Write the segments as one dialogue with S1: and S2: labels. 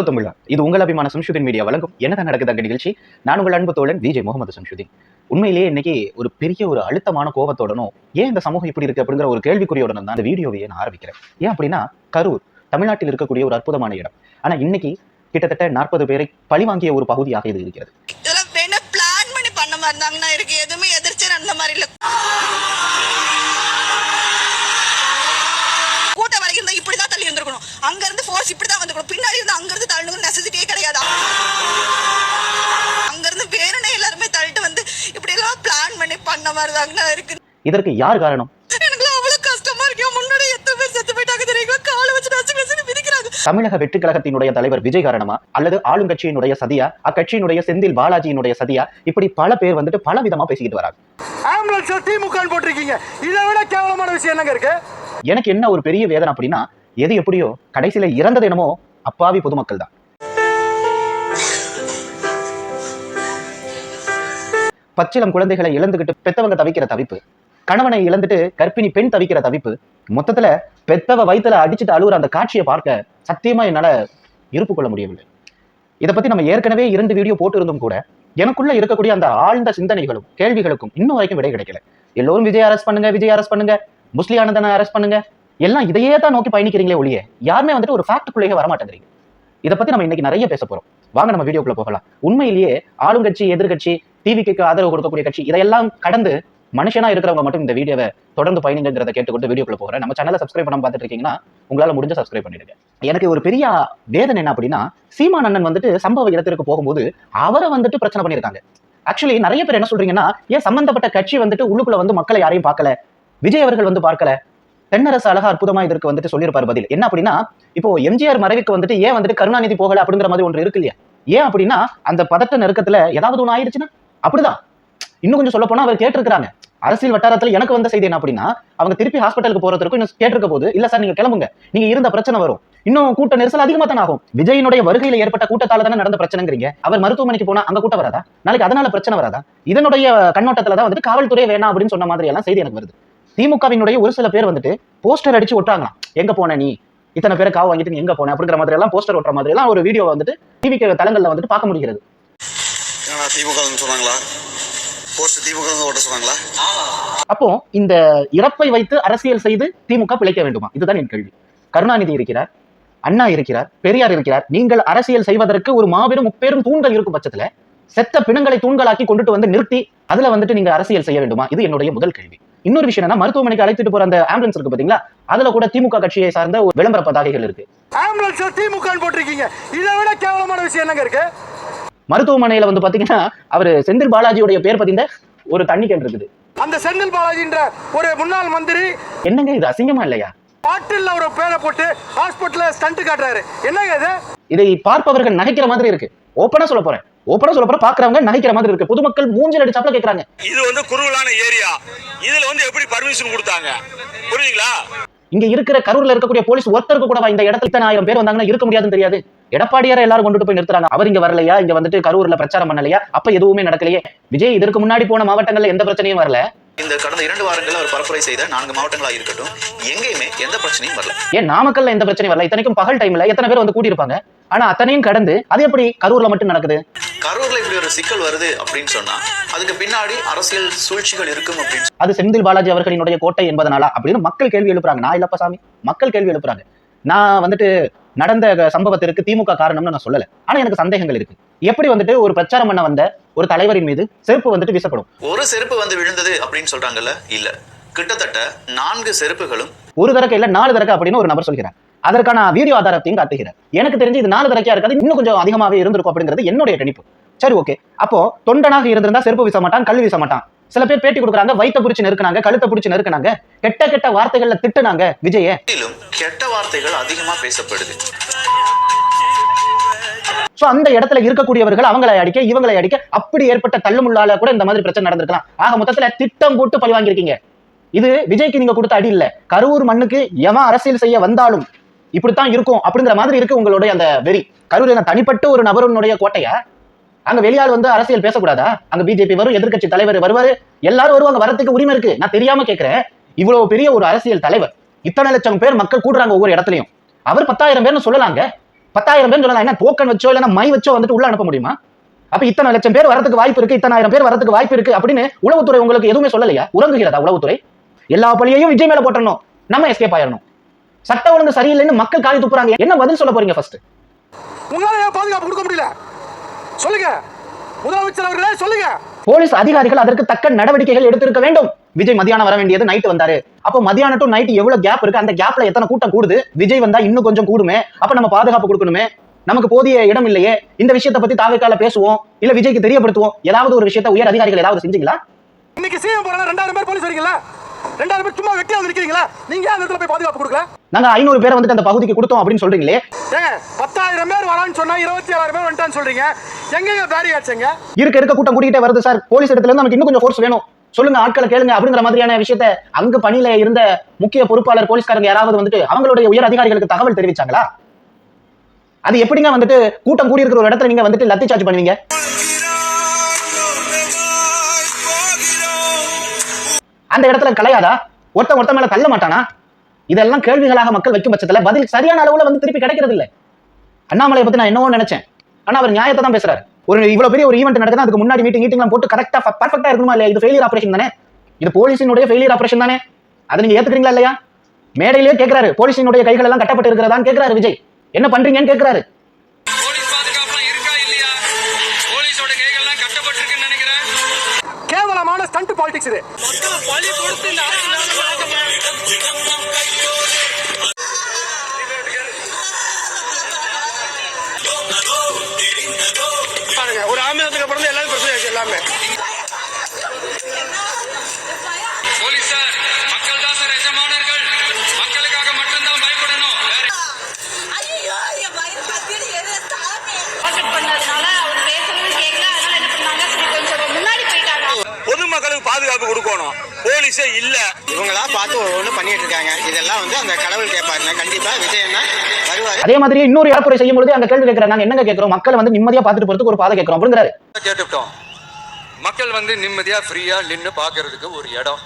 S1: Hello தமிழா. இது உங்கள் அபிமான சம்ஷுதின் மீடியா. வழங்கும் என்னதான் நடக்குது அங்க நிகழ்ச்சி? நான் உங்கள் அன்பு தோழன் விஜய் முகமது சம்ஷுதீன் உண்மையிலேயே இன்னைக்கு ஒரு பெரிய ஒரு அழுத்தமான கோபத்தோடனும் ஏன் இந்த சமூகம் இப்படி இருக்கு அப்படிங்கிற ஒரு கேள்விக்குறியோட தான் அந்த வீடியோவையே நான் ஆரம்பிக்கிறேன். ஏன் அப்படின்னா கரூர் தமிழ்நாட்டில் இருக்கக்கூடிய ஒரு அற்புதமான இடம். ஆனா இன்னைக்கு கிட்டத்தட்ட நாற்பது பேரை பழிவாங்கிய ஒரு பகுதியாக இது இருக்கிறது.
S2: இதெல்லாம் பிளான் பண்ணி பண்ண மாதிரி இருக்கு. எதுவுமே எதிர்த்து நடந்த மாதிரி இல்லை கூட்ட வரைக்கும் இருந்தா இப்படிதான் தள்ளி இருந்திருக்கணும் அங்க இருந்து ஃபோர்ஸ் இப்படிதான் வந்திருக்கணும் பின்னாடி இருந்து அங்க இருந்து தள்ளணும் நெசசிட்டியே கிடையாது. அங்க இருந்து வேணும்னே எல்லாருமே தள்ளிட்டு வந்து இப்படி எல்லாம் பிளான் பண்ணி பண்ண மாதிரி தாங்கண்ணா இருக்கு.
S1: இதற்கு யார் காரணம்?
S2: எனக்குலாம் அவ்வளவு கஷ்டமா இருக்கு. முன்னாடி எத்தனை பேர் செத்து போயிட்டாங்க தெரியுங்களா காலை வச்சு நச்சு
S1: தமிழக வெற்றி கழகத்தினுடைய தலைவர் விஜய் காரணமா? அல்லது ஆளுங்கட்சியினுடைய சதியா? அக்கட்சியினுடைய செந்தில் பாலாஜியினுடைய சதியா? இப்படி பல பேர் வந்துட்டு பல விதமா பேசிக்கிட்டு வராங்க.
S3: ஆம்புலன்ஸ்ல திமுக போட்டிருக்கீங்க. இதை விட கேவலமான விஷயம் என்னங்க இருக்கு?
S1: எனக்கு என்ன ஒரு பெரிய வேதனை அப்படின்னா எது எப்படியோ கடைசியில் இறந்தது என்னமோ அப்பாவி பொதுமக்கள் தான் பச்சிளம் குழந்தைகளை இழந்துகிட்டு பெத்தவங்க தவிக்கிற தவிப்பு கணவனை இழந்துட்டு கர்ப்பிணி பெண் தவிக்கிற தவிப்பு மொத்தத்துல பெத்தவ வயித்துல அடிச்சுட்டு அழுகுற அந்த காட்சியை பார்க்க சத்தியமா என்னால இருப்பு கொள்ள முடியவில்லை. இதை பத்தி நம்ம ஏற்கனவே இரண்டு வீடியோ போட்டிருந்தும் கூட எனக்குள்ள இருக்கக்கூடிய அந்த ஆழ்ந்த சிந்தனைகளும் கேள்விகளுக்கும் இன்னும் வரைக்கும் விடை கிடைக்கல. எல்லோரும் விஜய் அரெஸ்ட் பண்ணுங்க விஜய் அரெஸ்ட் பண்ணுங்க முஸ்லி ஆனந்தனை அரெஸ்ட் பண்ணுங்க எல்லாம் இதையே தான் நோக்கி பயணிக்கிறீங்களே ஒழிய யாருமே வந்துட்டு ஒரு ஃபேக்ட்குள்ளேயே வர மாட்டேங்கிறீங்க இதை பத்தி நம்ம இன்னைக்கு நிறைய பேச போறோம். வாங்க நம்ம வீடியோக்குள்ள போகலாம். உண்மையிலேயே ஆளுங்கட்சி எதிர்கட்சி டிவிக்கு ஆதரவு கொடுக்கக்கூடிய கட்சி இதையெல்லாம் கடந்து மனுஷனா இருக்கிறவங்க மட்டும் இந்த வீடியோவை தொடர்ந்து பயணிங்கிறத கேட்டுக்கொண்டு வீடியோக்குள்ள போகிறேன். நம்ம சேனலை சப்ஸ்கிரைப் பண்ணாம பார்த்துட்டு இருக்கீங்கன்னா உங்களால முடிஞ்ச சப்ஸ்கிரைப் பண்ணிடுங்க. எனக்கு ஒரு பெரிய வேதனை என்ன அப்படின்னா சீமான் அண்ணன் வந்துட்டு சம்பவ இடத்திற்கு போகும்போது அவரை வந்துட்டு பிரச்சனை பண்ணியிருக்காங்க. ஆக்சுவலி நிறைய பேர் என்ன சொல்றீங்கன்னா ஏன் சம்பந்தப்பட்ட கட்சி வந்துட்டு உள்ளுக்குள்ள வந்து மக்களை யாரையும் பார்க்கல? விஜய் அவர்கள் வந்து பார்க்கல? தென்னரசு அழகா அற்புதமா இதற்கு வந்துட்டு சொல்லியிருப்பார் பதில். என்ன அப்படின்னா இப்போ எம்ஜிஆர் மறைவுக்கு வந்துட்டு ஏன் வந்துட்டு கருணாநிதி போகல அப்படிங்கிற மாதிரி ஒன்று இருக்கு இல்லையா? ஏன் அப்படின்னா அந்த பதட்ட நெருக்கத்துல ஏதாவது ஒண்ணு ஆயிடுச்சுன்னா அப்படிதான். இன்னும் கொஞ்சம் சொல்ல போனா அவர் கேட்டிருக்காங்க அரசியல் வட்டாரத்துல எனக்கு வந்த செய்தி என்ன அப்படின்னா அவங்க திருப்பி ஹாஸ்பிட்டலுக்கு போறதுக்கும் இன்னும் கேட்டிருக்க போது இல்ல சார் நீங்க கிளம்புங்க. நீங்க இருந்த பிரச்சனை வரும். இன்னும் கூட்ட நெரிசல் அதிகமா தானே ஆகும். விஜயினுடைய வருகையில ஏற்பட்ட கூட்டத்தால தானே நடந்த பிரச்சனைங்கிறீங்க. அவர் மருத்துவமனைக்கு போனா அங்க கூட்டம் வராதா? நாளைக்கு அதனால பிரச்சனை வராதா? இதனுடைய கண்ணோட்டத்துல தான் வந்துட்டு காவல்துறை வேணாம் அப்படின்னு சொன்ன மாதிரி எல்லாம் செய்தி எனக்கு வருது. திமுகவினுடைய ஒரு சில பேர் வந்துட்டு போஸ்டர் அடிச்சு ஒட்டாங்களாம் எங்க போன நீ? இத்தனை பேரை காவு வாங்கிட்டு நீ எங்க போன? அப்படிங்கிற மாதிரி எல்லாம் போஸ்டர் ஒட்டுற மாதிரி எல்லாம் ஒரு வீடியோ வந்துட்டு டிவி தளங்கள்ல வந்துட்டு பார்க்க முடிகிறது.
S4: திமுக சொன்னாங்களா?
S1: அப்போ இந்த இறப்பை வைத்து அரசியல் செய்து திமுக பிழைக்க வேண்டுமா? இதுதான் என் கேள்வி. கருணாநிதி இருக்கிறார் அண்ணா இருக்கிறார் பெரியார் இருக்கிறார். நீங்கள் அரசியல் செய்வதற்கு ஒரு மாபெரும் முப்பெரும் தூண்கள் இருக்கும் பட்சத்துல செத்த பிணங்களை தூண்களாக்கி கொண்டுட்டு வந்து நிறுத்தி அதுல வந்துட்டு நீங்க அரசியல் செய்ய வேண்டுமா? இது என்னுடைய முதல் கேள்வி. இன்னொரு விஷயம் என்ன மருத்துவமனைக்கு அழைத்துட்டு போற அந்த ஆம்புலன்ஸ் இருக்கு பாத்தீங்களா? அதுல கூட திமுக கட்சியை சார்ந்த ஒரு விளம்பர பதாகைகள் இருக்கு.
S3: ஆம்புலன்ஸ்ல திமுக போட்டிருக்கீங்க. இதை விட கேவலமான விஷயம் என்னங்க இருக்கு?
S1: மருத்துவமனையில வந்து பாத்தீங்கன்னா அவர் செந்தில் பாலாஜியுடைய பேர் பதிந்த ஒரு தண்ணி கேன் இருக்குது.
S3: அந்த செந்தில் பாலாஜின்ற ஒரு முன்னாள் மந்திரி
S1: என்னங்க இது அசிங்கமா இல்லையா?
S3: பாட்டில் ஒரு பேரை போட்டு ஹாஸ்பிட்டல்ல ஸ்டண்ட் காட்டுறாரு. என்னங்க இது?
S1: இதை பார்ப்பவர்கள் நகைக்கிற மாதிரி இருக்கு. ஓப்பனா சொல்ல போறேன். ஓப்பனா சொல்ல போறேன் பாக்குறவங்க நகைக்கிற மாதிரி இருக்கு. பொதுமக்கள் மூஞ்சல் அடிச்சாப்ல கேக்குறாங்க.
S5: இது வந்து குறுகலான ஏரியா. இதுல வந்து எப்படி பர்மிஷன் கொடுத்தாங்க? புரியுதுங்களா?
S1: இங்க இருக்கிற கரூர்ல இருக்கக்கூடிய போலீஸ் ஒருத்தருக்கு கூடவா இந்த இடத்துல இத்தனை ஆயிரம் பேர் வந்தாங்கன்னா இருக்க முடியாதுன்னு தெரியாது. எடப்பாடியார எல்லாரும் கொண்டுட்டு போய் நிறுத்துறாங்க. அவர் இங்க வரலையா? இங்க வந்துட்டு கரூர்ல பிரச்சாரம் பண்ணலையா? அப்ப எதுவுமே நடக்கலையே. விஜய் இதற்கு முன்னாடி போன மாவட்டங்கள்ல எந்த பிரச்சனையும் வரல.
S4: இந்த கடந்த இரண்டு வாரங்கள் அவர் பரப்புரை செய்த நான்கு மாவட்டங்களா இருக்கட்டும் எங்கேயுமே எந்த பிரச்சனையும் வரல.
S1: ஏன் நாமக்கல்ல எந்த பிரச்சனையும் வரல? இத்தனைக்கும் பகல் டைம்ல எத்தனை பேர் வந்து கூட்டியிருப்பாங்க ஆனா அத்தனையும் கடந்து அது எப்படி கரூர்ல மட்டும் நடக்குது?
S4: கரூர்ல இப்படி ஒரு சிக்கல் வருது அப்படின்னு சொன்னா அதுக்கு பின்னாடி அரசியல் சூழ்ச்சிகள் இருக்கும் அப்படின்னு
S1: அது செந்தில் பாலாஜி அவர்களினுடைய கோட்டை என்பதனால அப்படின்னு மக்கள் கேள்வி எழுப்புறாங்க. நான் இல்லப்பா சாமி மக்கள் கேள்வி எழுப்புறாங்க. நான் வந்துட்டு நடந்த சம்பவத்திற்கு திமுக காரணம்னு நான் சொல்லல. ஆனா எனக்கு சந்தேகங்கள் இருக்கு. எப்படி வந்துட்டு ஒரு பிரச்சாரம் பண்ண வந்த ஒரு தலைவரின் மீது செருப்பு வந்துட்டு வீசப்படும்?
S4: ஒரு செருப்பு வந்து விழுந்தது அப்படின்னு சொல்றாங்கல்ல? இல்ல. கிட்டத்தட்ட நான்கு செருப்புகளும்
S1: ஒரு தரக்க இல்ல நாலு தரக்க அப்படின்னு ஒரு நபர் சொல்கிறார். அதற்கான வீடியோ ஆதாரத்தையும் காட்டுகிறார். எனக்கு தெரிஞ்சு இது நாலு தரக்கையா இருக்காது இன்னும் கொஞ்சம் அதிகமாவே இருந்திருக்கும் அப்படிங்கிறது என்னுடைய கணிப்பு. சரி ஓகே அப்போ தொண்டனாக இருந்திருந்தா செருப்பு வீச மாட்டான் கல் வீச மாட்டான். சில பேர் பேட்டி கொடுக்குறாங்க வயித்த பிடிச்சு நெருக்குனாங்க கழுத்தை பிடிச்சு நெருக்குனாங்க கெட்ட கெட்ட வார்த்தைகள்ல திட்டுனாங்க விஜய.
S4: கெட்ட வார்த்தைகள் அதிகமா பேசப்படுது.
S1: சோ அந்த இடத்துல இருக்கக்கூடியவர்கள் அவங்களை அடிக்க இவங்களை அடிக்க அப்படி ஏற்பட்ட தள்ளுமுள்ளால கூட இந்த மாதிரி பிரச்சனை நடந்திருக்கலாம். ஆக மொத்தத்துல திட்டம் போட்டு பழி வாங்கியிருக்கீங்க இது விஜய்க்கு நீங்க கொடுத்த அடி இல்ல. கரூர் மண்ணுக்கு எவன் அரசியல் செய்ய வந்தாலும் இப்படித்தான் இருக்கும் அப்படிங்கிற மாதிரி இருக்கு உங்களுடைய அந்த வெறி. கரூர் என்ன தனிப்பட்ட ஒரு நபருடைய கோட்டையா? அங்க வெளியால் வந்து அரசியல் பேசக்கூடாதா? அங்க பிஜேபி வரும் எதிர்க்கட்சி தலைவர் வருவாரு எல்லாரும் வருவாங்க வரத்துக்கு உரிமை இருக்கு. நான் தெரியாம கேட்கிறேன் இவ்வளவு பெரிய ஒரு அரசியல் தலைவர். இத்தனை லட்சம் பேர் மக்கள் கூடுறாங்க ஒவ்வொரு இடத்துலயும். அவர் பத்தாயிரம் பேர்னு சொல்லலாங்க. பத்தாயிரம் பேர் சொல்லலாம். என்ன டோக்கன் வச்சோ இல்லைன்னா மை வச்சோ வந்துட்டு உள்ள அனுப்ப முடியுமா? அப்ப இத்தனை லட்சம் பேர் வரதுக்கு வாய்ப்பு இருக்கு இத்தனாயிரம் பேர் வரதுக்கு வாய்ப்பு இருக்கு அப்படின்னு உளவுத்துறை உங்களுக்கு எதுவுமே சொல்லலையா? உறங்குகிறதா உளவுத்துறை? எல்லா பழியையும் விஜய் மேல போட்டணும் நம்ம எஸ்கேப் ஆயிடணும் சட்ட ஒழுங்கு சரியில்லைன்னு மக்கள் காரி துப்புறாங்க என்ன பதில் சொல்ல போறீங்க ஃபர்ஸ்ட்
S3: உங்களால ஏன் பாதுகாப்பு கொடுக்க முடியல? சொல்லுங்க. முதலமைச்சர் அவர்களே சொல்லுங்க.
S1: போலீஸ் அதிகாரிகள் அதற்கு தக்க நடவடிக்கைகள் எடுத்திருக்க வேண்டும். விஜய் மதியானம் வர வேண்டியது நைட் வந்தாரு. அப்போ மதியானம் டு நைட் எவ்வளவு கேப் இருக்கு? அந்த கேப்ல எத்தனை கூட்டம் கூடுது? விஜய் வந்தா இன்னும் கொஞ்சம் கூடுமே? அப்ப நம்ம பாதுகாப்பு கொடுக்கணுமே? நமக்கு போதிய இடம் இல்லையே? இந்த விஷயத்தை பத்தி தாவேக்கால பேசுவோம். இல்ல விஜய்க்கு தெரியப்படுத்துவோம். ஏதாவது ஒரு விஷயத்தை உயர் அதிகாரிகள் ஏதாவது செஞ்சீங்களா?
S3: இன்னைக்கு சிஎம் போறாங்க ரெண்டாயிரம் பேர் போலீஸ் வரீங்களா ரெண்டாயிரம் பேர் சும்மா வெட்டியா வந்து நிக்கிறீங்களா நீங்க அந்த இடத்துல போய் பாதுகாப்பு கொடுக்கல?
S1: நாங்க ஐநூறு பேரை வந்துட்டு அந்த பகுதிக்கு கொடுத்தோம் அப்படின்னு சொல்றீங்களே.
S3: ஏங்க பத்தாயிரம் பேர் வரான்னு சொன்னா இருபத்தி ஏழாயிரம் பேர் வந்துட்டான்னு சொல்றீங்க. எங்கெங்க பேரி ஆச்சுங்க?
S1: இருக்க இருக்க கூட்டம் கூட்டிகிட்டே வருது சார். போலீஸ் இடத்துல இருந்து நமக்கு இன்னும் கொஞ்சம் ஃபோர்ஸ் வேணும். சொல்லுங்க ஆட்களை கேளுங்க அப்படிங்கிற மாதிரியான விஷயத்த அங்க பணியில இருந்த முக்கிய பொறுப்பாளர் போலீஸ்காரங்க யாராவது வந்துட்டு அவங்களுடைய உயர் அதிகாரிகளுக்கு தகவல் தெரிவிச்சாங்களா? அது எப்படிங்க வந்துட்டு கூட்டம் கூடி இருக்கிற ஒரு இடத்துல நீங்க வந்துட்டு லத்தி சார்ஜ் பண்ணுவீங்க? அந்த இடத்துல கலையாதா? ஒருத்தன் ஒருத்தன் மேல தள்ள மாட்டானா? இதெல்லாம் கேள்விகளாக மக்கள் வைக்கும் பட்சத்துல பதில் சரியான அளவுல வந்து திருப்பி கிடைக்கிறது இல்லை அண்ணாமலையை பத்தி நான் என்னவோ நினைச்சேன். ஆனா அவர் நியாயத்தை தான் பேசுறாரு. ஒரு இவ்வளவு பெரிய ஒரு ஈவெண்ட் நடக்குது அதுக்கு முன்னாடி மீட்டிங் மீட்டிங்லாம் போட்டு கரெக்டா பர்ஃபெக்டா இருக்கணுமா இல்லையா? இது ஃபெயிலியர் ஆபரேஷன் தானே? இது போலீஸினுடைய ஃபெயிலியர் ஆபரேஷன் தானே? அதை நீங்க ஏத்துக்கிறீங்களா இல்லையா? மேடையிலேயே கேட்கிறாரு போலீஸினுடைய கைகள் எல்லாம் கட்டப்பட்டு இருக்கிறதான்னு கேட்கிறாரு விஜய். என்ன பண்றீங்கன்னு கேட்கிறாரு
S3: கேவலமான ஸ்டண்ட் பாலிடிக்ஸ் இது. பாருங்க ஒரு ஆமியத்துக்கு அப்புறம் தான் எல்லாரும் பிரச்சனை ஆச்சு எல்லாமே.
S5: பாதுகாப்பு கொடுக்கணும். போலீஸே இல்ல.
S6: இவங்களா பார்த்து ஒன்று பண்ணிட்டு இருக்காங்க. இதெல்லாம் வந்து அந்த கடவுள் கேட்பாருங்க. கண்டிப்பா விஜய் அண்ணா வருவாரு.
S1: அதே மாதிரி இன்னொரு இழப்புரை செய்யும் பொழுது அங்க கேள்வி கேட்கிறாங்க. நாங்க என்னங்க கேட்கிறோம்? மக்களை வந்து நிம்மதியா பார்த்துட்டு போறதுக்கு ஒரு பாதை கேட்கிறோம். அப்படிங்கிறாரு.
S7: கேட்டுட்டோம் மக்கள் வந்து நிம்மதியா ஃப்ரீயா நின்னு பாக்குறதுக்கு ஒரு இடம்.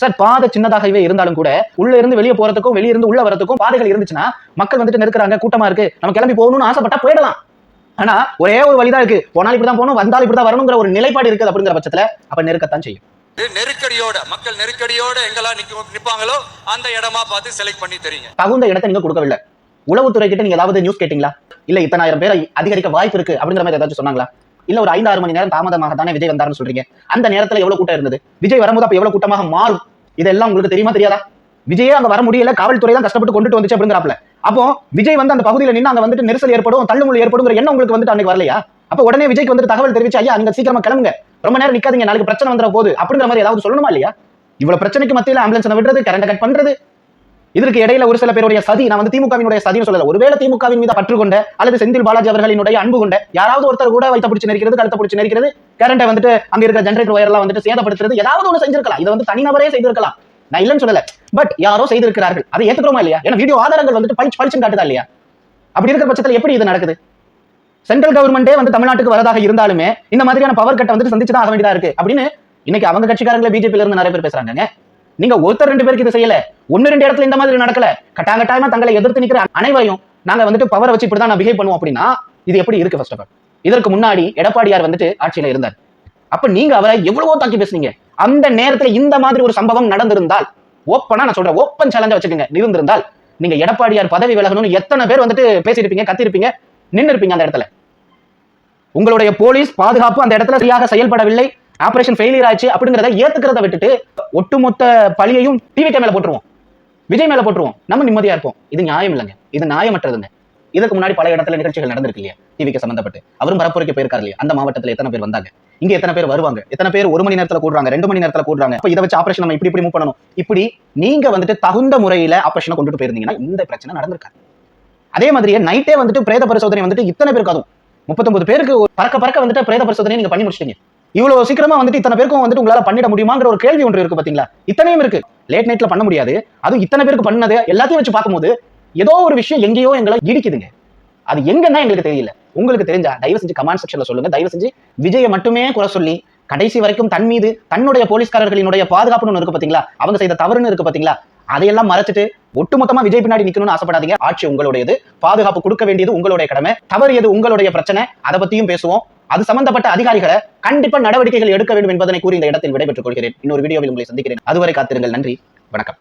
S1: சார் பாதை சின்னதாகவே இருந்தாலும் கூட உள்ள இருந்து வெளியே போறதுக்கும் வெளிய இருந்து உள்ள வரதுக்கும் பாதைகள் இருந்துச்சுன்னா மக்கள் வந்துட்டு நெருக்குறாங்க கூட்டமா இருக்கு. நம்ம கிளம்பி போகணும்னு ஆசைப்பட்டா போயிடலாம். ஆனா ஒரே ஒரு வழிதான் இருக்கு. போனாலும் இப்படிதான் போகணும் வந்தாலும் இப்படிதான் வரணுங்கிற ஒரு நிலைப்பாடு இருக்குது அப்படிங்கிற பட்சத்துல அப்ப நெருக்கத்தான் செய்யும்.
S7: நெருக்கடியோட மக்கள் நெருக்கடியோட எங்கெல்லாம் நிப்பாங்களோ அந்த இடமா பார்த்து செலக்ட் பண்ணி தெரியுங்க.
S1: தகுந்த இடத்தை நீங்க கொடுக்கவில்லை. உளவுத்துறை கிட்ட நீங்க ஏதாவது நியூஸ் கேட்டீங்களா? இல்ல இத்தனாயிரம் பேரை அதிகரிக்க வாய்ப்பு இருக்கு அப்படிங்கிற மாதிரி ஏதாச்சும் சொன்னாங்களா? இல்ல ஒரு ஐந்தாறு மணி நேரம் தாமதமாக தானே விஜய் வந்தாருன்னு சொல்றீங்க? அந்த நேரத்துல எவ்வளவு கூட்டம் இருந்தது? விஜய் வரும்போது அப்ப எவ்வளவு கூட்டமாக மாறும்? இதெல்லாம் உங்களுக்கு தெரியுமா தெரியாதா? விஜயே அங்க வர முடியல காவல்துறை தான் கஷ்டப்பட்டு கொண்டுட்டு வந்துச்சு அப்படிங்கிறாப்ல அப்போ விஜய் வந்து அந்த பகுதியில் நின்று அங்க வந்துட்டு நெரிசல் ஏற்படும் தள்ளுமுள் ஏற்படுங்கிற எண்ணம் உங்களுக்கு வந்துட்டு அன்னைக்கு வரலையா? அப்ப உடனே விஜய்க்கு வந்துட்டு தகவல் தெரிவிச்சு ஐயா அங்க சீக்கிரமா கிளம்புங்க. ரொம்ப நேரம் நிக்காதீங்க நாளைக்கு பிரச்சனை வந்துட போகுது அப்படிங்கிற மாதிரி ஏதாவது சொல்லணுமா இல்லையா? இவ்வளவு பிரச்சனைக்கு மத்தியில ஆம்புலன்ஸ் விடுறது கரண்ட் கட் பண்றது. இதற்கு இடையில ஒரு சில பேருடைய சதி நான் வந்து திமுகவினுடைய சதினு சொல்லல ஒருவேளை திமுகவின் மீது பற்று கொண்ட அல்லது செந்தில் பாலாஜி அவர்களினுடைய அன்பு கொண்ட யாராவது ஒருத்தர் கூட வைத்த பிடிச்சி நெரிக்கிறது கழுத்த பிடிச்சி நெரிக்கிறது கரண்ட்டை வந்துட்டு அங்க இருக்கிற ஜென்ரேட்டர் ஒயர்லாம் வந்துட்டு சேதப்படுத்துறது ஏதாவது ஒன்று செஞ்சிருக்கலாம். இதை வந்து தனிநபரே செய்திருக்கலாம். நான் இல்லைன்னு சொல்லல. பட் யாரோ செய்திருக்கிறார்கள். அதை ஏத்துக்கிறோமா இல்லையா? ஏன்னா வீடியோ ஆதாரங்கள் வந்துட்டு பளிச்சு பளிச்சுன்னு காட்டுதா இல்லையா? அப்படி இருக்கிற பட்சத்தில் எப்படி இது நடக்குது? சென்ட்ரல் கவர்மெண்டே வந்து தமிழ்நாட்டுக்கு வரதாக இருந்தாலுமே இந்த மாதிரியான பவர் கட்டை வந்துட்டு சந்திச்சு தான் ஆக வேண்டியதா இருக்கு. அப்படின்னு இன்னைக்கு அவங்க கட்சிக்காரங்களே பிஜேபியில இருந்து நிறைய பேர் பேசுறாங்க நீங்க ஒருத்தர் ரெண்டு பேருக்கு இது செய்யல. ஒன்னு ரெண்டு இடத்துல இந்த மாதிரி நடக்கல. கட்டாங்கட்டாயமா தங்களை எதிர்த்து நிக்கிற அனைவரையும் நாங்க வந்துட்டு பவர் வச்சு இப்படிதான் நான் பிஹேவ் பண்ணுவோம் அப்படின்னா இது எப்படி இருக்கு ஃபர்ஸ்ட் ஆஃப் ஆல் இதற்கு முன்னாடி எடப்பாடியார் வந்துட்டு ஆட்சியில இருந்தார். அப்ப நீங்க அவரை எவ்வளவோ தாக்கி பேசுனீங்க. அந்த நேரத்துல இந்த மாதிரி ஒரு சம்பவம் நடந்திருந்தால் ஓப்பனா நான் சொல்றேன் ஓப்பன் சேலஞ்சா வச்சுக்கோங்க. இருந்திருந்தால் நீங்க எடப்பாடியார் பதவி விலகணும்னு எத்தனை பேர் வந்துட்டு பேசியிருப்பீங்க கத்திருப்பீங்க நின்று இருப்பீங்க அந்த இடத்துல. உங்களுடைய போலீஸ் பாதுகாப்பு அந்த இடத்துல சரியாக செயல்படவில்லை ஆபரேஷன் ஃபெயிலியர் ஆச்சு அப்படிங்கிறத ஏத்துக்கிறத விட்டுட்டு ஒட்டுமொத்த பழியையும் டிவி மேல போட்டுருவோம். விஜய் மேல போட்டுருவோம். நம்ம நிம்மதியா இருப்போம். இது நியாயம் இல்லைங்க. இது நியாயமற்றதுங்க. இதுக்கு முன்னாடி பல இடத்துல நிகழ்ச்சிகள் நடந்திருக்கு இல்லையா? டிவிக்கு சம்பந்தப்பட்டு. அவரும் பரப்புரைக்கு போயிருக்காரு இல்லையா? அந்த மாவட்டத்தில் எத்தனை பேர் வந்தாங்க? இங்க எத்தனை பேர் வருவாங்க? எத்தனை பேர் ஒரு மணி நேரத்துல கூடுறாங்க? ரெண்டு மணி நேரத்துல கூடுறாங்க? இப்போ இதை வச்சு ஆபரேஷன் நம்ம இப்படி இப்படி மூவ் பண்ணணும். இப்படி நீங்க வந்துட்டு தகுந்த முறையில ஆபரேஷனை கொண்டுட்டு போயிருந்தீங்கன்னா இந்த பிரச்சனை நடந்திருக்காது. அதே மாதிரியே நைட்டே வந்துட்டு பிரேத பரிசோதனை வந்துட்டு இத்தனை பேருக்கு அதுவும். முப்பத்தொன்பது பேருக்கு பறக்க பறக்க வந்துட்டு பிரேத பரிசோதனை நீங்க பண்ணி முடிச்சிட்டீங்க. இவ்வளவு சீக்கிரமா வந்துட்டு இத்தனை பேருக்கும் வந்துட்டு உங்களால பண்ணிட முடியுமாங்கிற ஒரு கேள்வி ஒன்று இருக்கு பாத்தீங்களா? இத்தனையும் இருக்கு. லேட் நைட்ல பண்ண முடியாது. அதுவும் இத்தனை பேருக்கு பண்ணது எல்லாத்தையும் வச்சு பார்க்கும்போது ஏதோ ஒரு விஷயம் எங்கேயோ எங்களை இடிக்குதுங்க. அது எங்கன்னா எங்களுக்கு தெரியல. உங்களுக்கு தெரிஞ்சா தயவு செஞ்சு கமெண்ட் செக்ஷன்ல சொல்லுங்க. தயவு செஞ்சு விஜயை மட்டுமே குறை சொல்லி கடைசி வரைக்கும் தன் மீது தன்னுடைய போலீஸ்காரர்களினுடைய பாதுகாப்புன்னு இருக்கு பாத்தீங்களா? அவங்க செய்த தவறுன்னு இருக்கு பாத்தீங்களா? அதையெல்லாம் மறைச்சிட்டு ஒட்டுமொத்தமா விஜய் பின்னாடி நிக்கணும்னு ஆசைப்படாதீங்க. ஆட்சி உங்களுடையது. பாதுகாப்பு கொடுக்க வேண்டியது உங்களுடைய கடமை. தவறியது உங்களுடைய பிரச்சனை? அதை பத்தியும் பேசுவோம். அது சம்பந்தப்பட்ட அதிகாரிகளை கண்டிப்பா நடவடிக்கைகள் எடுக்க வேண்டும் என்பதனை கூறி இந்த இடத்தில் விடைபெற்றுக் கொள்கிறேன். இன்னொரு வீடியோவில் உங்களை சந்திக்கிறேன். அதுவரை காத்திருங்கள். நன்றி. வணக்கம்.